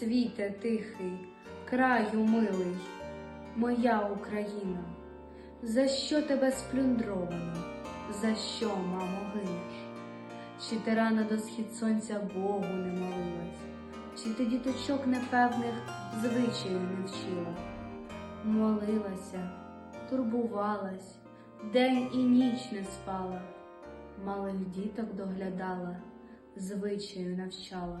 світе тихий, краю милий, моя Україна, за що тебе сплюндровано, за що, мамо, гинеш? Чи ти рано до схід сонця Богу не молилась, чи ти діточок непевних звичаїв не вчила? Молилася, турбувалась, день і ніч не спала, малих діток доглядала, звичаю навчала.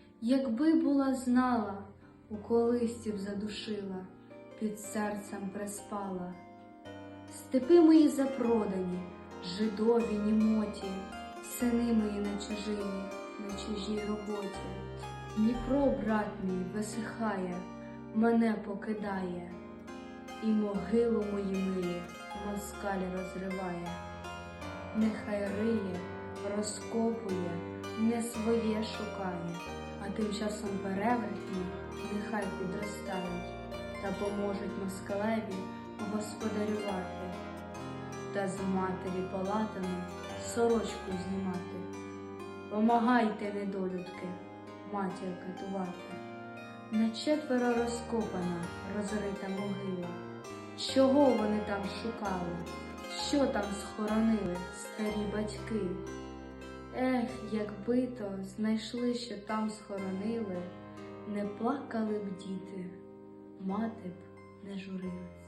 якби була знала, у колисці б задушила, під серцем приспала. Степи мої запродані, жидові німоті, сини мої на чужині, на чужій роботі. Дніпро, брат мій, висихає, мене покидає, і могилу мої милі москаль розриває. Нехай риє, розкопує, не своє шукає, а тим часом перевертні нехай підростають та поможуть москалеві господарювати та з матері палатами сорочку знімати. Помагайте, недолюдки, матір катувати. На четверо розкопана, розрита могила. Чого вони там шукали? Що там схоронили старі батьки? Ех, якби то знайшли, що там схоронили, не плакали б діти, мати б не журилась.